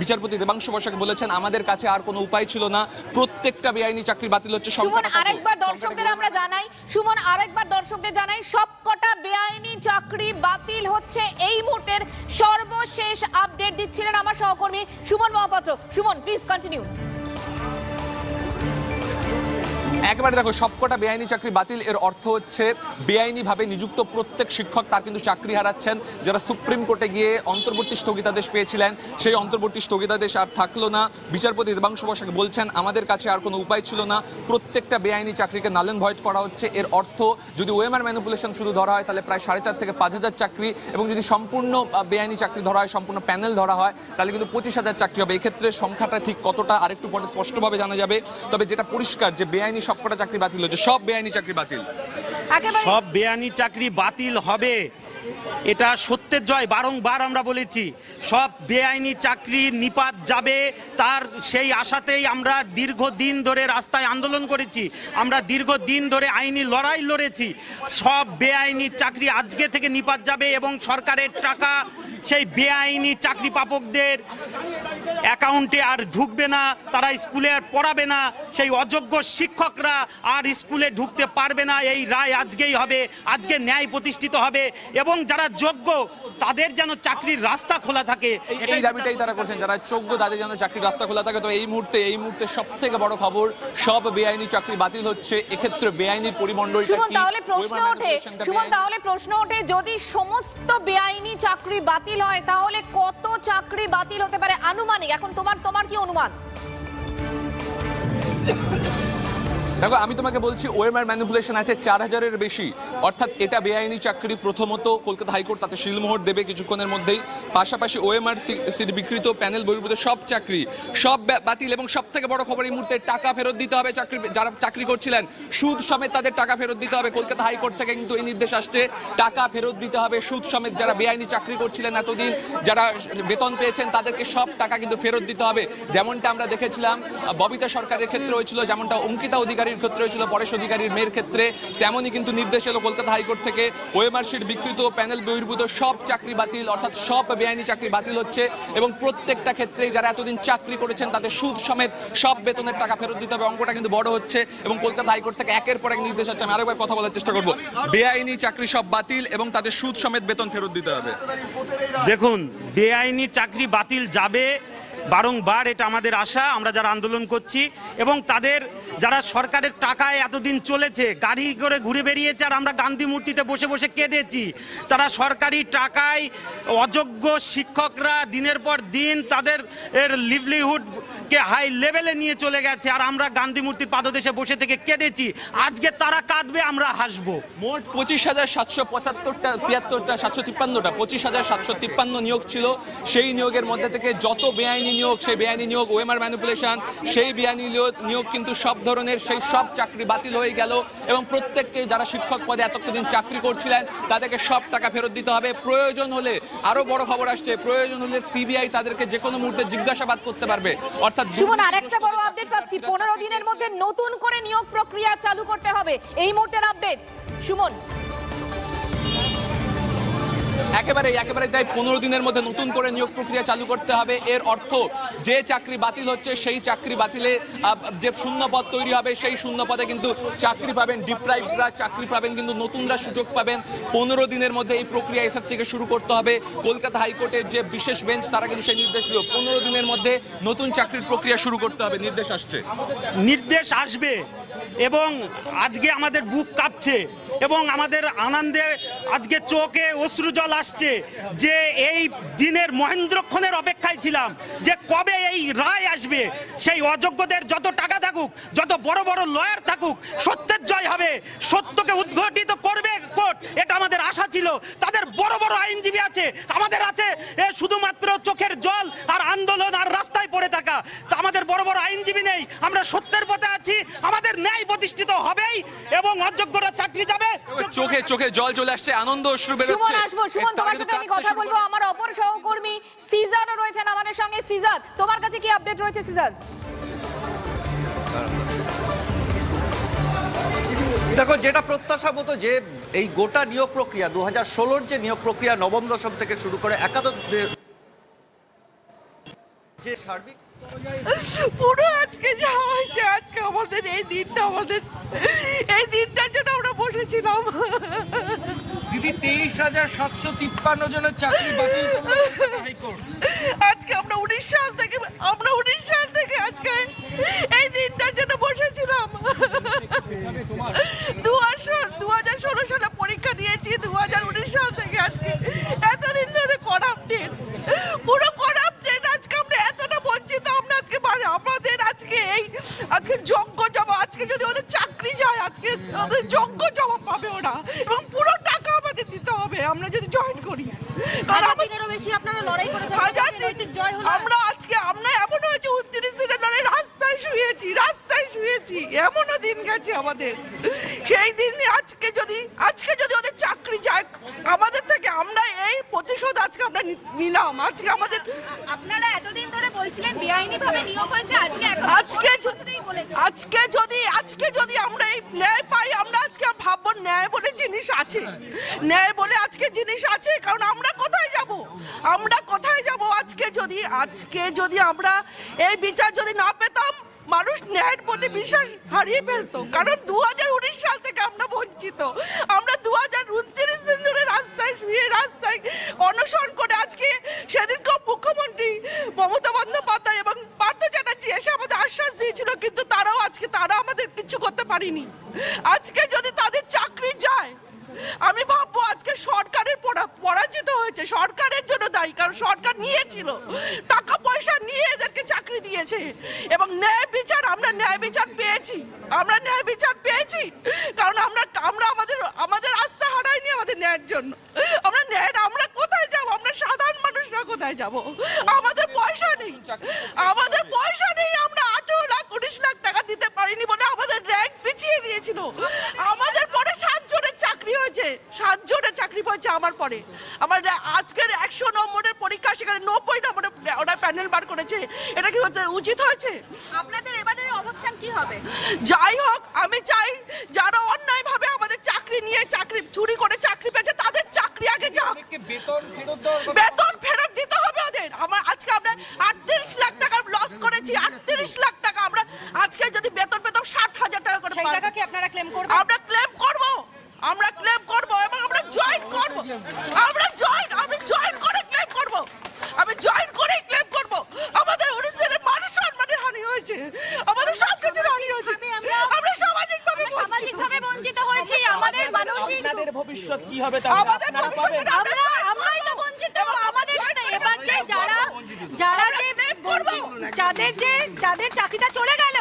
বিচারপতি দেবাংশু বসাক বলেছেন আমাদের কাছে আর কোনো উপায় ছিল না। প্রত্যেকটা বেআইনি চাকরি বাতিল হচ্ছে সুমন আরেকবার দর্শকদের আমরা জানাই সুমন আরেকবার দর্শকদের জানাই সবকটা বেআইনি চাকরি বাতিল হচ্ছে এই মুহূর্তের সর্বশেষ আপডেট দিচ্ছিলেন আমার সহকর্মী সুমন মহাপাত্র। সুমন প্লিজ কন্টিনিউ একবারে দেখো, সবকটা বেআইনি চাকরি বাতিল। এর অর্থ হচ্ছে বেআইনি ভাবে নিযুক্ত প্রত্যেক শিক্ষক তার কিন্তু চাকরি হারাচ্ছেন। যারা সুপ্রিম কোর্টে গিয়ে অন্তর্বর্তী স্থগিতাদেশ পেয়েছিলেন, সেই অন্তর্বর্তী স্থগিতাদেশ আর থাকল না। বিচারপতি দেবাংশু বসাক বলছেন, আমাদের কাছে আর কোনো উপায় ছিল না। প্রত্যেকটা বেআইনি চাকরিকে নালেন ভয়েড করা হচ্ছে। এর অর্থ, যদি ওয়েমার ম্যানিপুলেশন শুধু ধরা হয়, তাহলে প্রায় সাড়ে চার থেকে পাঁচ হাজার চাকরি। এবং যদি সম্পূর্ণ বেআইনি চাকরি ধরা হয়, সম্পূর্ণ প্যানেল ধরা হয়, তাহলে কিন্তু পঁচিশ হাজার চাকরি হবে। এক্ষেত্রে সংখ্যাটা ঠিক কতটা, আরেকটু পরে স্পষ্টভাবে জানা যাবে। তবে যেটা পরিষ্কার যে বেআইনি সবকটা চাকরি বাতিল হচ্ছে সব বেআইনি চাকরি বাতিল। সব বেআইনি চাকরি বাতিল হবে। এটা সত্যের জয় বারংবার আমরা বলেছি। সব বেআইনি চাকরি নিপাত যাবে। তার সেই আশাতেই আমরা দীর্ঘদিন ধরে রাস্তায় আন্দোলন করেছি। আমরা দীর্ঘদিন ধরে আইনি লড়াই লড়েছি। সব বেআইনি চাকরি আজকে থেকে নিপাত যাবে এবং সরকারের টাকা সেই বেআইনি চাকরি পাপকদের অ্যাকাউন্টে আর ঢুকবে না তারা স্কুলে আর পড়াবে না সেই অযোগ্য শিক্ষকরা আর স্কুলে ঢুকতে পারবে না এই রায় আজকেই হবে আজকে ন্যায় প্রতিষ্ঠিত হবে এবং যারা যোগ্য তাদের যেন চাকরির রাস্তা খোলা থাকে। এই- দাবিটাই তারা করছেন যারা যোগ্য তাদের যেন চাকরির রাস্তা খোলা থাকে। তো এই মুহূর্তে এই মুহূর্তে সব থেকে বড় খবর সব বেআইনি চাকরি বাতিল হচ্ছে। এক্ষেত্রে বেআইনি পরিমণ্ডলটা কি তাহলে প্রশ্ন ওঠে সুমন তাহলে প্রশ্ন ওঠে যদি সমস্ত বেআইনি চাকরি বাতিল হয় তাহলে কত চাকরি বাতিল হতে পারে? আনুমানিক এখন তোমার তোমার কি অনুমান? দেখো, আমি তোমাকে বলছি ওএমআর ম্যানিপুলেশন আছে চার হাজারের বেশি। অর্থাৎ এটা বেআইনি চাকরি প্রথমত কলকাতা হাইকোর্ট তাতে শিলমোহর দেবে কিছুক্ষণের মধ্যেই। পাশাপাশি ওএমআর সিট বিকৃত প্যানেল বহির্ভূত সব চাকরি, সব বাতিল এবং সব থেকে বড় খবর এই মুহূর্তে টাকা ফেরত দিতে হবে চাকরি যারা চাকরি করছিলেন। সুদ সমেত তাদের টাকা ফেরত দিতে হবে। কলকাতা হাইকোর্ট থেকে কিন্তু এই নির্দেশ আসছে, টাকা ফেরত দিতে হবে, সুদ সমেত যারা বেআইনি চাকরি করছিলেন এতদিন, যারা বেতন পেয়েছেন তাদেরকে সব টাকা কিন্তু ফেরত দিতে হবে। যেমনটা আমরা দেখেছিলাম, ববিতা সরকারের ক্ষেত্রে হয়েছিল, যেমনটা অঙ্কিতা অধিকারীর ক্ষেত্রে হয়েছিল, পরেশ অধিকারীর মেয়ের ক্ষেত্রে তেমনই কিন্তু নির্দেশ এলো কলকাতা হাইকোর্ট থেকে। ওয়েমার শিট বিকৃত, প্যানেল বহির্ভূত, সব চাকরি বাতিল, অর্থাৎ সব বেআইনি চাকরি বাতিল হচ্ছে এবং প্রত্যেকটা ক্ষেত্রেই যারা এতদিন চাকরি করেছেন তাদের সুদ সমেত সব বেতনের টাকা ফেরত দিতে হবে। অঙ্কটা কিন্তু বড় হচ্ছে এবং কলকাতা হাইকোর্ট থেকে একের পর এক নির্দেশ হচ্ছে আমি আরেকবার কথা বলার চেষ্টা করব। বেআইনি চাকরি সব বাতিল এবং তাদের সুদ সমেত বেতন ফেরত দিতে হবে। দেখুন, বেআইনি চাকরি বাতিল যাবে বারংবার এটা আমাদের আশা, আমরা যারা আন্দোলন করছি এবং তাদের, যারা সরকারের টাকায় এতদিন চলেছে, গাড়ি করে ঘুরে বেরিয়েছে আর আমরা গান্ধী মূর্তিতে বসে বসে কেঁদেছি, তারা সরকারি টাকায় অযোগ্য শিক্ষকরা দিনের পর দিন তাদের এর লিভলিহুডকে হাই লেভেলে নিয়ে চলে গেছে আর আমরা গান্ধী মূর্তির পাদদেশে বসে থেকে কেঁদেছি। আজকে তারা কাঁদবে, আমরা হাসবো। মোট পঁচিশ হাজার সাতশো পঁচাত্তরটা, তিয়াত্তরটা, সাতশো তিপ্পান্নটা, পঁচিশ হাজার সাতশো তিপ্পান্ন নিয়োগ ছিল। সেই নিয়োগের মধ্যে থেকে যত বেআইনি নিয়োগ সেই বেআইনি নিয়োগ ওএমআর ম্যানিপুলেশন সেই বেআইনি নিয়োগ কিন্তু সব ধরনের সেই সব চাকরি বাতিল হয়ে গেল এবং প্রত্যেককে যারা শিক্ষক পদে এতদিন চাকরি করছিলেন তাদেরকে সব টাকা ফেরত দিতে হবে। প্রয়োজন হলে আরও বড় খবর আসছে প্রয়োজন হলে সিবিআই তাদেরকে যে কোনো মুহূর্তে জিজ্ঞাসাবাদ করতে পারবে। অর্থাৎ সুমন আরেকটা বড় আপডেট পাচ্ছি। পনেরো দিনের মধ্যে নতুন করে নিয়োগ প্রক্রিয়া চালু করতে হবে। এই মুহূর্তের আপডেট সুমন। একেবারে একেবারে তাই পনেরো দিনের মধ্যে নতুন করে নিয়োগ প্রক্রিয়া চালু করতে হবে। এর অর্থ যে চাকরি বাতিল হচ্ছে, সেই চাকরি বাতিলে যে শূন্য পদ তৈরি হবে, সেই শূন্য পদে কিন্তু চাকরি পাবেন, ডিপ্রাইভরা চাকরি পাবেন, কিন্তু নতুনরা সুযোগ পাবেন। পনেরো দিনের মধ্যে এই প্রক্রিয়া এসএসসিকে শুরু করতে হবে। কলকাতা হাইকোর্টের যে বিশেষ বেঞ্চ, তারা কিন্তু সেই নির্দেশ দিল। পনেরো দিনের মধ্যে নতুন চাকরির প্রক্রিয়া শুরু করতে হবে, নির্দেশ আসছে। নির্দেশ আসবে। এবং আজকে আমাদের বুক কাঁপছে এবং আমাদের আনন্দে আজকে চোখে অশ্রু জল আসছে যে এই দিনের মহেন্দ্রক্ষণের অপেক্ষায় ছিলাম যে কবে এই রায় আসবে। সেই অযোগ্যদের যত টাকা থাকুক, যত বড় বড় লয়ার থাকুক, সত্যের জয় হবে। সত্যকে উদ্ঘাটিত করবে কোর্ট, এটা আমাদের আশা ছিল। তাদের বড় বড় আইনজীবী আছে, আমাদের আছে। এ শুধুমাত্র চোখের জল আর আন্দোলন আর রাস্তায় পড়ে থাকা। তা আমাদের বড় বড় আইনজীবী নেই। আমরা সত্যের পথে আছি, আমাদের ন্যায় প্রতিষ্ঠিত হবেই এবং অযোগ্যরা চাকরি যাবে। চোখে চোখে জল চলে আসছে আনন্দ অশ্রু সুমন বেরোচ্ছে আসব সুমন তোমার সাথে আমি কথা বলব। আমার অপর সহকর্মী সিজারও রয়েছেন আমাদের সঙ্গে। সিজার তোমার কাছে কি আপডেট রয়েছে সিজার দেখো যেটা প্রত্যাশা মতো যে এই গোটা নিয়োগ প্রক্রিয়া দু হাজার ষোলোর যে নিয়োগ প্রক্রিয়া নবম দশম থেকে শুরু করে একাদশ যে সার্বিক পুরো আজকে যা হয়েছে আজকে আমাদের এই দিনটা আমাদের এই দিনটার জন্য আমরা বসেছিলাম। দিদি তেইশ হাজার সাতশো তিপ্পান্ন জনের চাকরি বাতিল হাইকোর্ট। আজকে আমরা উনিশ সাল থেকে আমরা উনিশ সাল থেকে আজকে এই দিনটার জন্য বসেছিলাম দু হাজার দু হাজার ষোলো সালে পরীক্ষা দিয়েছি দু হাজার উনিশ সাল থেকে আজকে এতদিন ধরে করাপ্টেড পুরো করাপ্টেড আজকে আমরা এতটা বঞ্চিত আমরা আজকে পারি আমাদের আজকে এই আজকে যোগ্য জমা আজকে যদি ওদের চাকরি যায় আজকে ওদের যোগ্য জমা পাবে ওরা এবং পুরো টাকা আমাদের দিতে হবে আমরা যদি জয়েন করি কারণ হাজার আমার- দিনেরও বেশি আপনারা লড়াই করেছেন হাজার রাজনৈতিক জয় হলো আমরা আজকে আমরা এমন হয়েছে উনত্রিশ দিনের লড়াই রাস্তায় শুয়েছি রাস্তায় শুয়েছি এমনও দিন গেছে আমাদের। সেই দিন আজকে যদি আজকে যদি ওদের চাকরি আমাদের থেকে আমরা এই প্রতিশোধ আজকে আমরা নিলাম। আজকে আমাদের আপনারা এতদিন ধরে বলছিলেন বেআইনি ভাবে নিয়োগ হয়েছে আজকে আজকে আজকে যদি আজকে যদি আমরা এই ন্যায় পাই আমরা আজকে ভাববো ন্যায় বলে জিনিস আছে। ন্যায় বলে আজকে জিনিস আছে কারণ আমরা আমরা কোথায় যাব আজকে? যদি আজকে যদি আমরা এই বিচার যদি না পেতাম, মানুষ ন্যায়ের প্রতি বিশ্বাস হারিয়ে ফেলতো। কারণ দু হাজার উনিশ সাল থেকে আমরা বঞ্চিত। আমরা দু হাজার উনত্রিশ দিন ধরে রাস্তায় শুয়ে রাস্তায় অনশন করে আজকে সেদিনকে মুখ্যমন্ত্রী মমতা বন্দ্যোপাধ্যায় এবং পার্থ চ্যাটার্জি এসে আমাদের আশ্বাস দিয়েছিল কিন্তু তারাও আজকে তারা আমাদের কিছু করতে পারিনি আজকে যদি তাদের চাকরি যায় আমি ভাববো আজকে সরকারের পরা- পরাজিত হয়েছে সরকারের জন্য দায়ী কারণ সরকার নিয়েছিল টাকা পয়সা নিয়ে এদেরকে চাকরি দিয়েছে এবং ন্যায় বিচার, আমরা ন্যায় বিচার পেয়েছি। আমরা ন্যায় বিচার পেয়েছি। কারণ আমরা আমরা আমাদের আমাদের আস্থা হারাইনি আমাদের ন্যায়ের জন্য। আমরা ন্যায় আমরা কোথায় যাব? আমরা সাধারণ মানুষরা কোথায় যাব? আমাদের পয়সা নেই। আমাদের পয়সা নেই। আমরা আঠেরো লাখ, উনিশ লাখ টাকা দিতে পারিনি বলে আমাদের র্যাঙ্ক পিছিয়ে দিয়েছিল। আমাদের সাতজনের হয়েছে সাতজনের চাকরি পাচ্ছে আমার পরে। আমার আজকের একশো নম্বরের পরীক্ষা সেখানে নব্বই নম্বরের ওরা প্যানেল বার করেছে। এটা কি হচ্ছে উচিত হয়েছে? আপনাদের এবারের অবস্থান কি হবে? যাই হোক আমি চাই যারা অন্যায়ভাবে আমাদের চাকরি নিয়ে চাকরি চুরি করে চাকরি পেয়েছে তাদের চাকরি আগে যাক। বেতন বেতন ফেরত দেওয়ার কথা বেতন ফেরত দিতে হবে ওদের আমার আজকে আমরা আটত্রিশ লাখ টাকার লস করেছি আটত্রিশ লাখ টাকা আমরা আজকে যদি বেতন পেতাম ষাট হাজার টাকা করে সেই পার- টাকা কি আপনারা ক্লেম করবেন আমরা ক্লেম করব আমরা ক্লেম করব এবং আমরা জয়েন করব আমরা জয়েন আমি জয়েন করে ক্লেম করব আমি জয়েন করে ক্লেম করব আমাদের ওড়িশার মান সম্মানের হানি হয়েছে আমাদের সব কিছুর হানি হয়েছে আমরা সামাজিক ভাবে সামাজিক ভাবে বঞ্চিত হয়েছি আমাদের মানসিক আপনাদের ভবিষ্যৎ কি হবে আমাদের ভবিষ্যৎ আমরা আমরাই তো বঞ্চিত আমাদের এবার যে যারা যারা যে যাদের যে যাদের চাকরিটা চলে গেল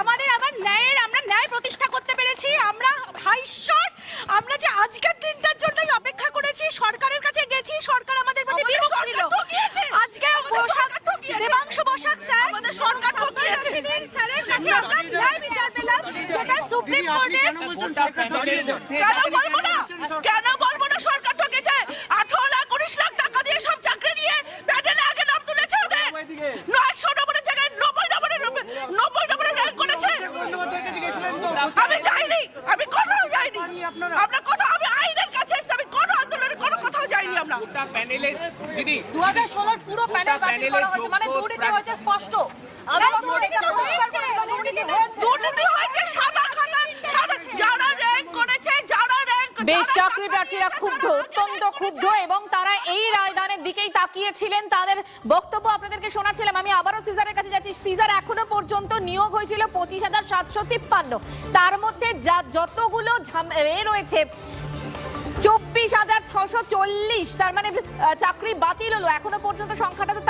আমাদের আবার ন্যায়ের আমরা ন্যায় প্রতিষ্ঠা করতে পেরেছি আমরা হাই ঈশ্বর আমরা যে আজকের দিনটার জন্যই অপেক্ষা করেছি সরকারের কাছে গেছি সরকার আমাদের প্রতি বিমুখ ছিল আজকে। দেবাংশু বসাক স্যার আমাদের সরকার ঠকিয়েছে। স্যারের কাছে আমরা ন্যায় বিচার পেলাম যেটা সুপ্রিম কোর্টের গোটা প্যানেলের মধ্যে কেন বলব না কেন বলব না সরকার ঠকেছে আঠারো লাখ উনিশ লাখ টাকা দিয়ে সব চাকরি নিয়ে প্যানেলে আগে নাম তুলেছে ওদের নয়শো নম্বরের জায়গায় নব্বই নম্বরের নব্বই নম্বরের র্যাঙ্ক করেছে আমি যাইনি আমি কোথাও যাইনি আমরা কোথাও আমি আইনের কাছে এসেছি আমি কোনো আন্দোলনে কোনো কোথাও যাইনি আমরা গোটা প্যানেলের দিদি দু হাজার ষোলোর পুরো প্যানেল বাতিল করা হয়েছে। মানে দুর্নীতি হয়েছে স্পষ্ট। দিল, দুর্নীতি হয়েছে। সাদা খাতা যারা র্যাঙ্ক করেছে যারা র্যাঙ্ক বেশ চাকরি প্রার্থীরা ক্ষুব্ধ অত্যন্ত ক্ষুব্ধ এবং তারা এই রায়দানের দিকেই তাকিয়েছিলেন। তাদের বক্তব্য আপনাদেরকে শোনাচ্ছিলাম। আমি আবারও সিজারের কাছে যাচ্ছি। সিজার এখনও পর্যন্ত নিয়োগ হয়েছিল পঁচিশ হাজার সাতশো তিপ্পান্ন। তার মধ্যে যা যতগুলো এ রয়েছে চব্বিশ হাজার ছশো চল্লিশ তার মানে চাকরি বাতিল হলো। এখনও পর্যন্ত সংখ্যাটা তো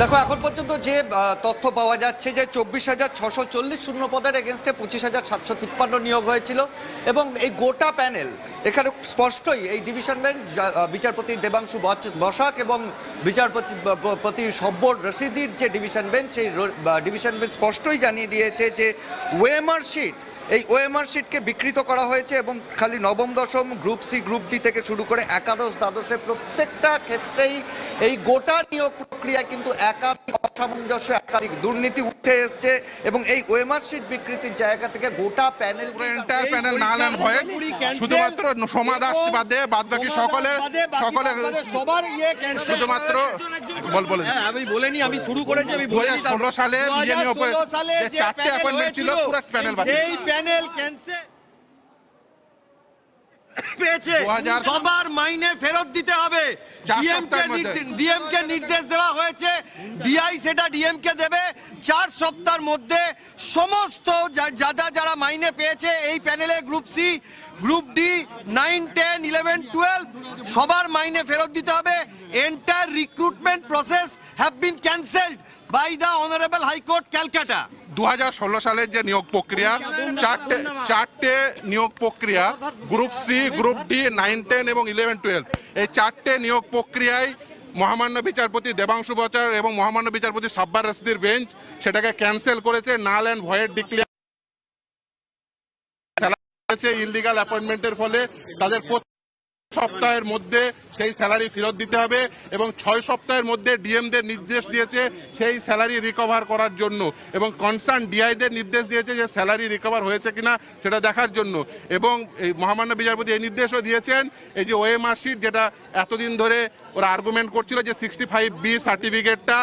দেখো, এখন পর্যন্ত যে তথ্য পাওয়া যাচ্ছে যে চব্বিশ হাজার ছশো চল্লিশ শূন্য পদের এগেনস্টে পঁচিশ হাজার সাতশো তিপ্পান্ন নিয়োগ হয়েছিল এবং এই গোটা প্যানেল এখানে স্পষ্টই এই ডিভিশন বেঞ্চ বিচারপতি দেবাংশু বসাক এবং বিচারপতি, ব- সব্বর রশিদির যে ডিভিশন বেঞ্চ সেই ডিভিশন বেঞ্চ স্পষ্টই জানিয়ে দিয়েছে যে ওয়েমার শিট এই ওএমআর শিটকে বিকৃত করা হয়েছে এবং খালি নবম, দশম গ্রুপ সি গ্রুপ ডি থেকে শুরু করে একাদশ, দ্বাদশে প্রত্যেকটা ক্ষেত্রেই এই গোটা নিয়োগ প্রক্রিয়া কিন্তু একাধিক অসামঞ্জস্য একাধিক দুর্নীতি উঠে এসছে এবং এই ওয়েমার সিট বিকৃতির জায়গা থেকে গোটা panel entire panel null and void শুধুমাত্র সোমা দাস বাদে বাদ বাকি সকলে সকলে সবার ইয়ে ক্যান্সেল শুধুমাত্র বল বলে হ্যাঁ, আমি বলেনি আমি শুরু করেছি আমি হাজার ষোলো সালে বিজেপি ওপরে যে চারটে অ্যাপয়েন্টমেন্ট ছিল পুরো প্যানেল বাতিল। সেই প্যানেল ক্যান্সেল পেয়েছে। সবার মাইনে ফেরত দিতে হবে। ডিএম কে। নির্দেশ দেওয়া হয়েছে। ডিআই সেটা ডিএম কে দেবে। চার সপ্তাহের মধ্যে সমস্ত যারা যারা মাইনে পেয়েছে এই প্যানেলে group C group D nine ten eleven twelve সবার মাইনে ফেরত দিতে হবে। Entire recruitment process have been cancelled by the honourable high court Calcutta দুহাজার ষোলো সালের যে নিয়োগ প্রক্রিয়া, চারটে চারটে নিয়োগ প্রক্রিয়া, group C group D nine ten এবং ইলেভেন টুয়েলভ এই চারটে নিয়োগ প্রক্রিয়ায় মহামান্য বিচারপতি দেবাংশু বচার এবং মহামান্য বিচারপতি সাব্বার রসদির বেঞ্চ সেটাকে ক্যান্সেল করেছে null and void declare illegal অ্যাপয়েন্টমেন্টের ফলে তাদের সপ্তাহের মধ্যে সেই স্যালারি ফেরত দিতে হবে এবং ছয় সপ্তাহের মধ্যে ডিএমদের নির্দেশ দিয়েছে সেই স্যালারি রিকভার করার জন্য এবং কনসার্ন ডিআইদের নির্দেশ দিয়েছে যে স্যালারি রিকভার হয়েছে কিনা সেটা দেখার জন্য। এবং এই মহামান্য বিচারপতি এই নির্দেশও দিয়েছেন, এই যে ওএমআর শিট যেটা এতদিন ধরে ওরা আর্গুমেন্ট করছিল যে সিক্সটি ফাইভ বি সার্টিফিকেটটা